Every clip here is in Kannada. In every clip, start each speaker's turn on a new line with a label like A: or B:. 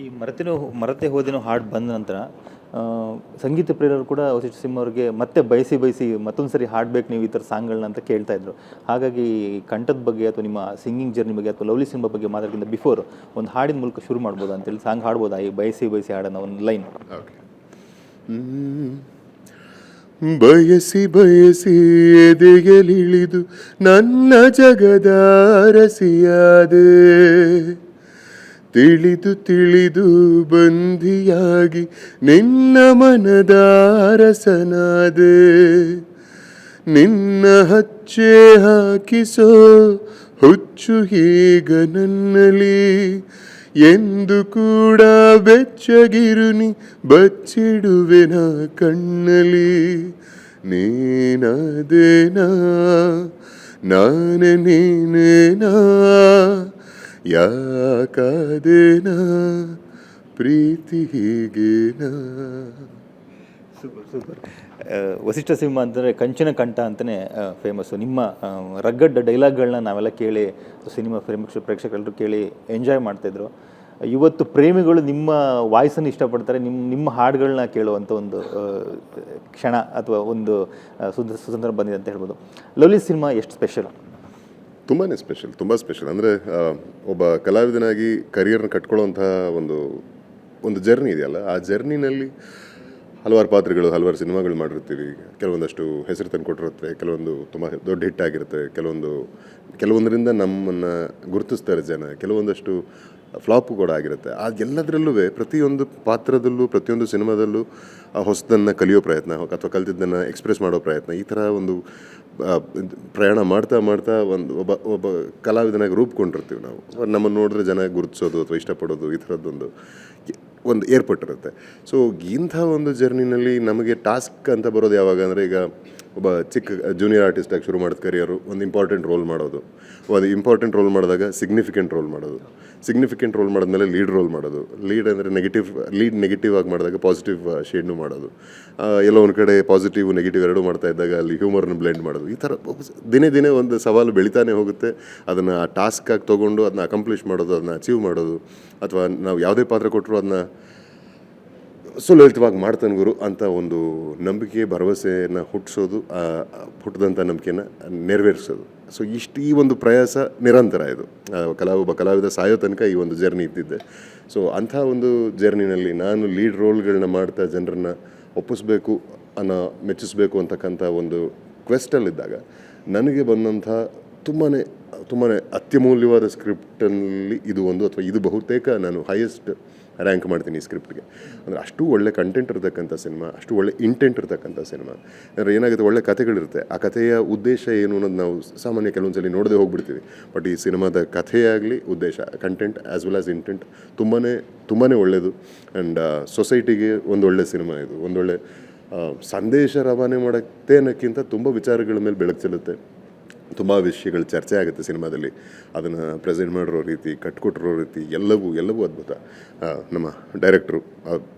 A: ಈ ಮರತಿನ ಮರತೆ ಹೋದಿನೋ ಹಾಡು ಬಂದ ನಂತರ ಸಂಗೀತ ಪ್ರೇರರು ಕೂಡ ವಸಿಷ್ಠ ಸಿಂಹ ಅವ್ರಿಗೆ ಮತ್ತೆ ಬಯಸಿ ಬಯಸಿ ಮತ್ತೊಂದು ಸರಿ ಹಾಡ್ಬೇಕು ನೀವು ಈ ಥರ ಸಾಂಗ್ಗಳನ್ನ ಅಂತ ಕೇಳ್ತಾ ಇದ್ರು. ಹಾಗಾಗಿ ಕಂಠದ ಬಗ್ಗೆ ಅಥವಾ ನಿಮ್ಮ ಸಿಂಗಿಂಗ್ ಜರ್ನಿ ಬಗ್ಗೆ ಅಥವಾ ಲವ್ಲಿ ಸಿಂಹ ಬಗ್ಗೆ ಮಾತಾಡೋಕ್ಕಿಂತ ಬಿಫೋರ್ ಒಂದು ಹಾಡಿನ ಮೂಲಕ ಶುರು ಮಾಡ್ಬೋದು ಅಂತೇಳಿ ಸಾಂಗ್ ಹಾಡ್ಬೋದಾ? ಈ ಬಯಸಿ ಬಯಸಿ ಹಾಡೋಣ ಒಂದು ಲೈನ್.
B: ಬಯಸಿ ಬಯಸಿ ಎದೆಗೆಲಿಳಿದು ನನ್ನ ಜಗದ ಅರಸಿಯಾದೆ. ತಿಳಿದು ತಿಳಿದು ಬಂಧಿಯಾಗಿ ನಿನ್ನ ಮನದ ಅರಸನಾದೆ. ನಿನ್ನ ಹಚ್ಚೆ ಹಾಕಿಸೋ ಹುಚ್ಚು ಹೀಗ ನನ್ನಲಿ ಎಂದು ಕೂಡ ಬೆಚ್ಚಗಿರುನಿ ಬಚ್ಚಿಡುವೆನ ಕಣ್ಣಲಿ ನೀನಾದೇನಾ ನಾನೇ ನೀನೇನಾ ಯಾಕಾದೇನಾ ಪ್ರೀತಿ ಹೀಗೇನ?
A: ಸೂಪರ್ ಸೂಪರ್ ವಸಿಷ್ಠ ಸಿಂಹ ಅಂತಂದರೆ ಕಂಚಿನ ಕಂಠ ಅಂತಲೇ ಫೇಮಸ್ಸು ನಿಮ್ಮ ರಗ್ಗಡ್ಡ ಡೈಲಾಗ್ಗಳನ್ನ ನಾವೆಲ್ಲ ಕೇಳಿ, ಸಿನಿಮಾ ಪ್ರೇಕ್ಷ ಪ್ರೇಕ್ಷಕರೆಲ್ಲರೂ ಕೇಳಿ ಎಂಜಾಯ್ ಮಾಡ್ತಾಯಿದ್ರು ಇವತ್ತು ಪ್ರೇಮಿಗಳು ನಿಮ್ಮ ವಾಯ್ಸನ್ನು ಇಷ್ಟಪಡ್ತಾರೆ ನಿಮ್ಮ ನಿಮ್ಮ ಹಾಡುಗಳನ್ನ ಕೇಳುವಂಥ ಒಂದು ಕ್ಷಣ ಅಥವಾ ಒಂದು ಸುಂದರ ಸುದ ಸುಸಂದರ್ಭ ಬಂದಿದೆ ಅಂತ ಹೇಳ್ಬೋದು. ಲವ್ಲಿ ಸಿನಿಮಾ ಎಷ್ಟು ಸ್ಪೆಷಲ್
B: ತುಂಬಾ ಸ್ಪೆಷಲ್ ತುಂಬ ಸ್ಪೆಷಲ್ ಅಂದರೆ ಒಬ್ಬ ಕಲಾವಿದನಾಗಿ ಕರಿಯರ್ನ ಕಟ್ಕೊಳ್ಳೋಂತಹ ಒಂದು ಒಂದು ಜರ್ನಿ ಇದೆಯಲ್ಲ, ಆ ಜರ್ನಿನಲ್ಲಿ ಹಲವಾರು ಪಾತ್ರಗಳು, ಹಲವಾರು ಸಿನಿಮಾಗಳು ಮಾಡಿರ್ತೀವಿ. ಕೆಲವೊಂದಷ್ಟು ಹೆಸರು ತಂದು ಕೊಟ್ಟಿರುತ್ತೆ, ಕೆಲವೊಂದು ತುಂಬ ದೊಡ್ಡ ಹಿಟ್ಟಾಗಿರುತ್ತೆ ಕೆಲವೊಂದು, ಕೆಲವೊಂದರಿಂದ ನಮ್ಮನ್ನು ಗುರುತಿಸ್ತಾರೆ ಜನ. ಕೆಲವೊಂದಷ್ಟು ಫ್ಲಾಪು ಕೂಡ ಆಗಿರುತ್ತೆ. ಆ ಎಲ್ಲದರಲ್ಲೂ ಪ್ರತಿಯೊಂದು ಪಾತ್ರದಲ್ಲೂ, ಪ್ರತಿಯೊಂದು ಸಿನಿಮಾದಲ್ಲೂ ಹೊಸದನ್ನು ಕಲಿಯೋ ಪ್ರಯತ್ನ ಅಥವಾ ಕಲ್ತಿದ್ದನ್ನು ಎಕ್ಸ್ಪ್ರೆಸ್ ಮಾಡೋ ಪ್ರಯತ್ನ, ಈ ಥರ ಒಂದು ಪ್ರಯಾಣ ಮಾಡ್ತಾ ಮಾಡ್ತಾ ಒಂದು ಒಬ್ಬ ಒಬ್ಬ ಕಲಾವಿದನಾಗಿ ರೂಪುಕೊಂಡಿರ್ತೀವಿ ನಾವು. ನಮ್ಮನ್ನು ನೋಡಿದ್ರೆ ಜನ ಗುರುತಿಸೋದು ಅಥವಾ ಇಷ್ಟಪಡೋದು, ಈ ಥರದ್ದೊಂದು ಒಂದು ಏರ್ಪಟ್ಟಿರುತ್ತೆ. ಸೊ ಇಂಥ ಒಂದು ಜರ್ನಿನಲ್ಲಿ ನಮಗೆ ಟಾಸ್ಕ್ ಅಂತ ಬರೋದು ಯಾವಾಗ ಅಂದರೆ ಈಗ ಒಬ್ಬ ಚಿಕ್ಕ ಜೂನಿಯರ್ ಆರ್ಟಿಸ್ಟಾಗಿ ಶುರು ಮಾಡಿದ ಕರಿಯರು ಒಂದು ಇಂಪಾರ್ಟೆಂಟ್ ರೋಲ್ ಮಾಡೋದು. ಒಂದು ಇಂಪಾರ್ಟೆಂಟ್ ರೋಲ್ ಮಾಡಿದಾಗ ಸಿಗ್ನಿಫಿಕೆಂಟ್ ರೋಲ್ ಮಾಡೋದು. ಸಿಗ್ನಿಫಿಕೆಂಟ್ ರೋಲ್ ಮಾಡಿದ್ಮೇಲೆ ಲೀಡ್ ರೋಲ್ ಮಾಡೋದು. ಲೀಡ್ ಅಂದರೆ ನೆಗೆಟಿವ್ ಲೀಡ್ ನೆಗೆಟಿವ್ ಆಗಿ ಮಾಡಿದಾಗ ಪಾಸಿಟಿವ್ ಶೇಡ್ನು ಮಾಡೋದು. ಎಲ್ಲೋ ಒಂದು ಕಡೆ ಪಾಸಿಟಿವ್ ನೆಗೆಟಿವ್ ಎರಡೂ ಮಾಡ್ತಾ ಇದ್ದಾಗ ಅಲ್ಲಿ ಹ್ಯೂಮರ್ನ ಬ್ಲೆಂಡ್ ಮಾಡೋದು. ಈ ಥರ ದಿನೇ ದಿನೇ ಒಂದು ಸವಾಲು ಬೆಳಿತಾನೆ ಹೋಗುತ್ತೆ. ಅದನ್ನು ಆ ಟಾಸ್ಕಾಗಿ ತೊಗೊಂಡು, ಅದನ್ನ ಅಕಂಪ್ಲಿಷ್ ಮಾಡೋದು, ಅದನ್ನ ಅಚೀವ್ ಮಾಡೋದು. ಅಥವಾ ನಾವು ಯಾವುದೇ ಪಾತ್ರ ಕೊಟ್ಟರು ಅದನ್ನ ಸುಲಲಿತವಾಗಿ ಮಾಡ್ತಾನೆ ಗುರು ಅಂತ ಒಂದು ನಂಬಿಕೆ, ಭರವಸೆಯನ್ನು ಹುಟ್ಟಿಸೋದು ಹುಟ್ಟಿದಂಥ ನಂಬಿಕೆನ ನೆರವೇರಿಸೋದು. ಸೊ ಇಷ್ಟು ಈ ಒಂದು ಪ್ರಯಾಸ ನಿರಂತರ ಇದು. ಕಲಾ, ಒಬ್ಬ ಕಲಾವಿದ ಸಾಯೋ ತನಕ ಈ ಒಂದು ಜರ್ನಿ ಇದ್ದಿದ್ದೆ. ಸೊ ಅಂಥ ಒಂದು ಜರ್ನಿನಲ್ಲಿ ನಾನು ಲೀಡ್ ರೋಲ್ಗಳನ್ನ ಮಾಡ್ತಾ ಜನರನ್ನ ಒಪ್ಪಿಸ್ಬೇಕು, ಅನ್ನೋ ಮೆಚ್ಚಿಸ್ಬೇಕು ಅಂತಕ್ಕಂಥ ಒಂದು ಕ್ವೆಸ್ಟಲ್ಲಿದ್ದಾಗ ನನಗೆ ಬಂದಂಥ ತುಂಬಾ ತುಂಬಾ ಅತ್ಯಮೂಲ್ಯವಾದ ಸ್ಕ್ರಿಪ್ಟಲ್ಲಿ ಇದು ಒಂದು ಅಥವಾ ಇದು ಬಹುತೇಕ ನಾನು ಹೈಯೆಸ್ಟ್ ರ್ಯಾಂಕ್ ಮಾಡ್ತೀನಿ ಈ ಸ್ಕ್ರಿಪ್ಟ್ಗೆ. ಅಂದರೆ ಅಷ್ಟು ಒಳ್ಳೆ ಕಂಟೆಂಟ್ ಇರತಕ್ಕಂಥ ಸಿನಿಮಾ ಅಷ್ಟು ಒಳ್ಳೆ ಇಂಟೆಂಟ್ ಇರತಕ್ಕಂಥ ಸಿನಿಮಾ ಅಂದರೆ ಏನಾಗುತ್ತೆ, ಒಳ್ಳೆ ಕಥೆಗಳಿರುತ್ತೆ. ಆ ಕಥೆಯ ಉದ್ದೇಶ ಏನು ಅನ್ನೋದು ನಾವು ಸಾಮಾನ್ಯ ಕೆಲವೊಂದು ಸಲ ನೋಡದೆ ಹೋಗ್ಬಿಡ್ತೀವಿ. ಬಟ್ ಈ ಸಿನಿಮಾದ ಕಥೆಯಾಗಲಿ ಉದ್ದೇಶ content as well as intent ತುಂಬಾ ತುಂಬಾ ಒಳ್ಳೆಯದು. ಆ್ಯಂಡ್ ಸೊಸೈಟಿಗೆ ಒಂದು ಒಳ್ಳೆ ಸಿನಿಮಾ ಇದು. ಒಂದೊಳ್ಳೆ ಸಂದೇಶ ರವಾನೆ ಮಾಡೋಕ್ಕೆ ಅನ್ನೋಕ್ಕಿಂತ ತುಂಬ ವಿಚಾರಗಳ ಮೇಲೆ ಬೆಳಕು ಚೆಲ್ಲುತ್ತೆ. ತುಂಬ ವಿಷಯಗಳು ಚರ್ಚೆ ಆಗುತ್ತೆ ಸಿನಿಮಾದಲ್ಲಿ. ಅದನ್ನು ಪ್ರೆಸೆಂಟ್ ಮಾಡಿರೋ ರೀತಿ, ಕಟ್ಕೊಟ್ಟಿರೋ ರೀತಿ, ಎಲ್ಲವೂ ಎಲ್ಲವೂ ಅದ್ಭುತ. ನಮ್ಮ ಡೈರೆಕ್ಟ್ರು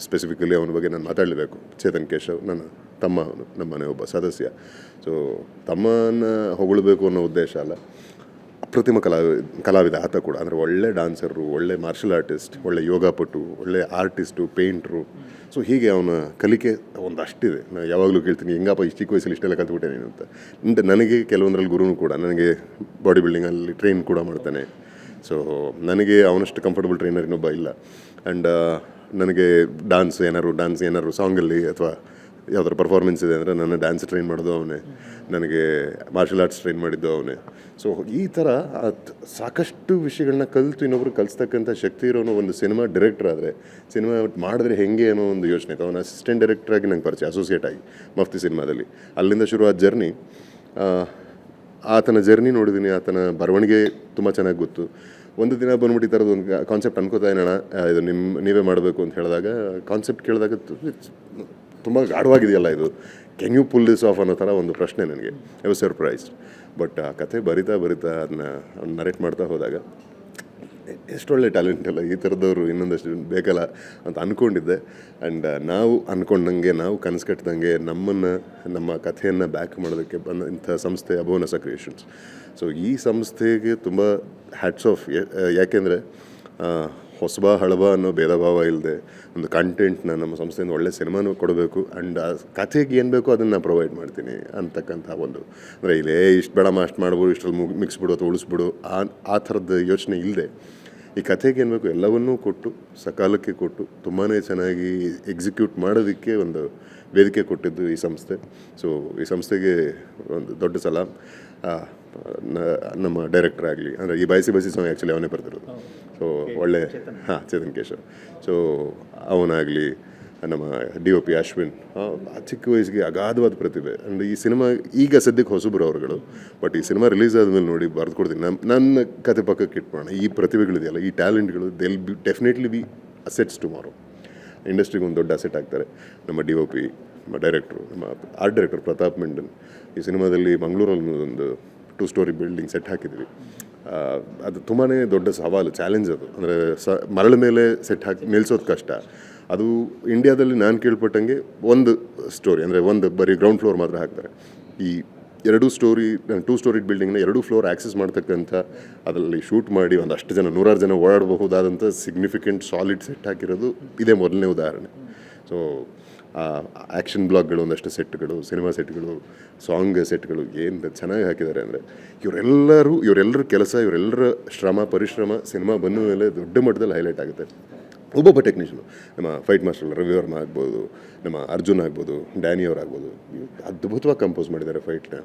B: ಸ್ಪೆಸಿಫಿಕಲಿ ಅವನ ಬಗ್ಗೆ ನಾನು ಮಾತಾಡಲೇಬೇಕು. ಚೇತನ್ ಕೇಶವ್, ನನ್ನ ತಮ್ಮ ಅವನು, ನಮ್ಮ ಮನೆ ಒಬ್ಬ ಸದಸ್ಯ. ಸೊ ತಮ್ಮನ ಹೊಗಳಬೇಕು ಅನ್ನೋ ಉದ್ದೇಶ ಅಲ್ಲ. ಅಪ್ರತಿಮ ಕಲಾವಿ ಕಲಾವಿದ ಆತ ಕೂಡ. ಅಂದರೆ ಒಳ್ಳೆ ಡಾನ್ಸರು ಒಳ್ಳೆ ಮಾರ್ಷಲ್ ಆರ್ಟಿಸ್ಟ್ ಒಳ್ಳೆ ಯೋಗಾಪಟು, ಒಳ್ಳೆ ಆರ್ಟಿಸ್ಟು ಪೇಂಟ್ರು ಸೊ ಹೀಗೆ ಅವನ ಕಲಿಕೆ ಒಂದಷ್ಟಿದೆ. ನಾನು ಯಾವಾಗಲೂ ಕೇಳ್ತೀನಿ, ಹೆಂಗಪ್ಪ ಇಷ್ಟು ಚಿಕ್ಕ ವಯಸ್ಸಲ್ಲಿ ಇಷ್ಟೆಲ್ಲ ಕಲ್ತ್ಬಿಟ್ಟೆ ನೀನು? ಅಂತ. ನನಗೆ ಕೆಲವೊಂದರಲ್ಲಿ ಗುರುನು ಕೂಡ, ನನಗೆ ಬಾಡಿ ಬಿಲ್ಡಿಂಗಲ್ಲಿ ಟ್ರೈನ್ ಕೂಡ ಮಾಡ್ತಾನೆ. ಸೊ ನನಗೆ ಅವನಷ್ಟು ಕಂಫರ್ಟಬಲ್ ಟ್ರೈನರ್ ಇನ್ನೊಬ್ಬ ಇಲ್ಲ. ಆ್ಯಂಡ್ ನನಗೆ ಡಾನ್ಸ್ ಏನಾದ್ರು ಡಾನ್ಸ್ ಏನಾದ್ರು ಸಾಂಗಲ್ಲಿ ಅಥವಾ ಯಾವ್ದಾರು ಪರ್ಫಾರ್ಮೆನ್ಸ್ ಇದೆ ಅಂದರೆ ನನ್ನ ಡ್ಯಾನ್ಸ್ ಟ್ರೈನ್ ಮಾಡೋದು ಅವನೇ. ನನಗೆ ಮಾರ್ಷಲ್ ಆರ್ಟ್ಸ್ ಟ್ರೈನ್ ಮಾಡಿದ್ದು ಅವನೇ. ಸೊ ಈ ಥರ ಸಾಕಷ್ಟು ವಿಷಯಗಳನ್ನ ಕಲಿತು ಇನ್ನೊಬ್ರು ಕಲಿಸ್ತಕ್ಕಂಥ ಶಕ್ತಿ ಇರೋನು ಒಂದು ಸಿನಿಮಾ ಡೈರೆಕ್ಟರ್ ಆದರೆ ಸಿನಿಮಾ ಮಾಡಿದ್ರೆ ಹೆಂಗೆ ಅನ್ನೋ ಒಂದು ಯೋಚನೆ. ಅವನ ಅಸಿಸ್ಟೆಂಟ್ ಆಗಿ ನಂಗೆ ಪರಿಚಯ ಅಸೋಸಿಯೇಟ್ ಆಗಿ ಮಫ್ತಿ ಸಿನಿಮಾದಲ್ಲಿ. ಅಲ್ಲಿಂದ ಶುರುವಾದ ಜರ್ನಿ ಆತನ ಜರ್ನಿ ನೋಡಿದ್ದೀನಿ ಆತನ ಬರವಣಿಗೆ ತುಂಬ ಚೆನ್ನಾಗಿ ಗೊತ್ತು. ಒಂದು ದಿನ ಬಂದ್ಬಿಟ್ಟು ಈ ಥರದ್ದು ಒಂದು ಕಾನ್ಸೆಪ್ಟ್ ಅಣ್ಣ ಇದು ನಿಮ್ಮ ನೀವೇ ಮಾಡಬೇಕು ಅಂತ ಹೇಳಿದಾಗ ಕಾನ್ಸೆಪ್ಟ್ ಕೇಳಿದಾಗ ತುಂಬ ಗಾಢವಾಗಿದೆಯಲ್ಲ ಇದು? Can you pull this off ಅನ್ನೋ ಥರ ಒಂದು ಪ್ರಶ್ನೆ ನನಗೆ. ಐ ವಾಸ್ ಸರ್ಪ್ರೈಸ್ಡ್ ಬಟ್ ಆ, ಕತೆ ಬರಿತಾ ಬರಿತಾ ಅದನ್ನ ನರೇಟ್ ಮಾಡ್ತಾ ಹೋದಾಗ, ಎಷ್ಟೊಳ್ಳೆ ಟ್ಯಾಲೆಂಟ್ ಅಲ್ಲ, ಈ ಥರದವರು ಇನ್ನೊಂದಷ್ಟು ಬೇಕಲ್ಲ ಅಂತ ಅಂದ್ಕೊಂಡಿದ್ದೆ ಆ್ಯಂಡ್ ನಾವು ಅಂದ್ಕೊಂಡಂಗೆ ನಾವು ಕನಸು ಕಟ್ಟಿದಂಗೆ ನಮ್ಮನ್ನು, ನಮ್ಮ ಕಥೆಯನ್ನು ಬ್ಯಾಕ್ ಮಾಡೋದಕ್ಕೆ ಬಂದ ಇಂಥ ಸಂಸ್ಥೆ ಅಭೋನಸ ಕ್ರಿಯೇಷನ್ಸ್ ಸೊ ಈ ಸಂಸ್ಥೆಗೆ ತುಂಬ ಹ್ಯಾಟ್ಸ್ ಆಫ್ ಯಾಕೆಂದರೆ ಹೊಸಬ, ಹಳಬ ಅನ್ನೋ ಭೇದ ಭಾವ ಇಲ್ಲದೆ ಒಂದು ಕಂಟೆಂಟ್ನ ನಮ್ಮ ಸಂಸ್ಥೆಯಿಂದ ಒಳ್ಳೆ ಸಿನಿಮಾನು ಕೊಡಬೇಕು ಆ್ಯಂಡ್ ಆ ಕಥೆಗೆ ಏನು ಬೇಕೋ ಅದನ್ನು ನಾನು ಪ್ರೊವೈಡ್ ಮಾಡ್ತೀನಿ ಅಂತಕ್ಕಂಥ ಒಂದು. ಅಂದರೆ ಇಲ್ಲೇ ಇಷ್ಟು ಬೇಡ ಅಷ್ಟು ಮಾಡ್ಬೋದು ಇಷ್ಟರಲ್ಲಿ ಮುಗಿ ಮಿಕ್ಸ್ ಬಿಡು ಅಥವಾ ಉಳಿಸ್ಬಿಡು, ಆ ಆ ಥರದ ಯೋಚನೆ ಇಲ್ಲದೆ ಈ ಕಥೆಗೆ ಏನು ಬೇಕು ಎಲ್ಲವನ್ನೂ ಕೊಟ್ಟು, ಸಕಾಲಕ್ಕೆ ಕೊಟ್ಟು ತುಂಬಾ ಚೆನ್ನಾಗಿ ಎಕ್ಸಿಕ್ಯೂಟ್ ಮಾಡೋದಕ್ಕೆ ಒಂದು ವೇದಿಕೆ ಕೊಟ್ಟಿದ್ದು ಈ ಸಂಸ್ಥೆ. ಸೊ ಈ ಸಂಸ್ಥೆಗೆ ಒಂದು ದೊಡ್ಡ ಸಲ. ನಮ್ಮ ಡೈರೆಕ್ಟರ್ ಆಗಲಿ ಅಂದರೆ ಈ ಬಯಸಿ ಬಯಸಿ ಸಾಂಗ್ ಆ್ಯಕ್ಚುಲಿ ಅವನೇ ಬರ್ತಿರೋದು ಸೊ ಒಳ್ಳೆ ಹಾಂ ಚೇತನ್ ಕೇಶವ್. ಸೊ ಅವನಾಗಲಿ ನಮ್ಮ ಡಿ ಒ ಪಿ ಅಶ್ವಿನ್ ಚಿಕ್ಕ ವಯಸ್ಸಿಗೆ ಅಗಾಧವಾದ ಪ್ರತಿಭೆ. ಆ್ಯಂಡ್ ಈ ಸಿನಿಮಾ ಈಗ ಸದ್ಯಕ್ಕೆ ಹೊಸಬ್ರು ಅವರುಗಳು ಬಟ್ ಈ ಸಿನಿಮಾ ರಿಲೀಸ್ ಆದಮೇಲೆ ನೋಡಿ ಬರೆದು ಕೊಡ್ತೀನಿ. ನಮ್ಮ ನನ್ನ ಕತೆ ಪಕ್ಕಕ್ಕೆ ಇಟ್ಬೋಣ ಈ ಪ್ರತಿಭೆಗಳಿದೆಯಲ್ಲ ಈ ಟ್ಯಾಲೆಂಟ್ಗಳು they'll be definitely be assets tomorrow ಇಂಡಸ್ಟ್ರಿಗೆ ಒಂದು ದೊಡ್ಡ ಅಸೆಟ್ ಆಗ್ತಾರೆ. ನಮ್ಮ ಡಿ ಒ ಪಿ ನಮ್ಮ ಡೈರೆಕ್ಟ್ರು ನಮ್ಮ ಆರ್ಟ್ ಡೈರೆಕ್ಟರ್ ಪ್ರತಾಪ್ ಮೆಂಡನ್ ಈ ಸಿನಿಮಾದಲ್ಲಿ ಮಂಗಳೂರಲ್ಲಿ ಒಂದು ಟೂ ಸ್ಟೋರಿ ಬಿಲ್ಡಿಂಗ್ ಸೆಟ್ ಹಾಕಿದ್ವಿ ಅದು ತುಂಬಾ ದೊಡ್ಡ ಸವಾಲು ಚಾಲೆಂಜ್ ಅದು. ಅಂದರೆ ಸ, ಮರಳ ಮೇಲೆ ಸೆಟ್ ಹಾಕಿ ನಿಲ್ಸೋದು ಕಷ್ಟ. ಅದು ಇಂಡಿಯಾದಲ್ಲಿ ನಾನು ಕೇಳ್ಪಟ್ಟಂಗೆ ಒಂದು ಸ್ಟೋರಿ ಅಂದರೆ ಒಂದು ಬರೀ ಗ್ರೌಂಡ್ ಫ್ಲೋರ್ ಮಾತ್ರ ಹಾಕ್ತಾರೆ. ಈ ಎರಡು ಸ್ಟೋರಿ ಟೂ ಸ್ಟೋರಿ ಬಿಲ್ಡಿಂಗ್ನ ಎರಡು ಫ್ಲೋರ್ ಆಕ್ಸೆಸ್ ಮಾಡ್ತಕ್ಕಂಥ, ಅದರಲ್ಲಿ ಶೂಟ್ ಮಾಡಿ ಒಂದು ಅಷ್ಟು ಜನ, ನೂರಾರು ಜನ ಓಡಾಡಬಹುದಾದಂಥ ಸಿಗ್ನಿಫಿಕೆಂಟ್ ಸಾಲಿಡ್ ಸೆಟ್ ಹಾಕಿರೋದು ಇದೇ ಮೊದಲನೇ ಉದಾಹರಣೆ. ಸೊ ಆ್ಯಕ್ಷನ್ ಬ್ಲಾಗ್ಗಳು, ಒಂದಷ್ಟು ಸೆಟ್ಗಳು, ಸಿನಿಮಾ ಸೆಟ್ಗಳು, ಸಾಂಗ್ ಸೆಟ್ಗಳು ಏನು ಚೆನ್ನಾಗಿ ಹಾಕಿದ್ದಾರೆ ಅಂದರೆ ಇವರೆಲ್ಲರೂ ಇವರೆಲ್ಲರ ಕೆಲಸ ಇವರೆಲ್ಲರ ಶ್ರಮ, ಪರಿಶ್ರಮ ಸಿನಿಮಾ ಬಂದ ಮೇಲೆ ದೊಡ್ಡ ಮಟ್ಟದಲ್ಲಿ ಹೈಲೈಟ್ ಆಗುತ್ತೆ. ಒಬ್ಬೊಬ್ಬ ಟೆಕ್ನಿಷಿಯನು ನಮ್ಮ ಫೈಟ್ ಮಾಸ್ಟರ್ ರವಿ ವರ್ಮ ಆಗ್ಬೋದು, ನಮ್ಮ ಅರ್ಜುನ್ ಆಗ್ಬೋದು ಡ್ಯಾನಿ ಅವ್ರು ಆಗ್ಬೋದು, ಅದ್ಭುತವಾಗಿ ಕಂಪೋಸ್ ಮಾಡಿದ್ದಾರೆ ಫೈಟ್ನ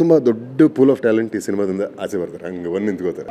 B: ತುಂಬ ದೊಡ್ಡ ಪೂಲ್ ಆಫ್ ಟ್ಯಾಲೆಂಟ್ ಈ ಸಿನಿಮಾದಿಂದ ಆಚೆ ಬರ್ತಾರೆ ಹಂಗೆ ಒಂದು ನಿಂತ್ಕೋತಾರೆ.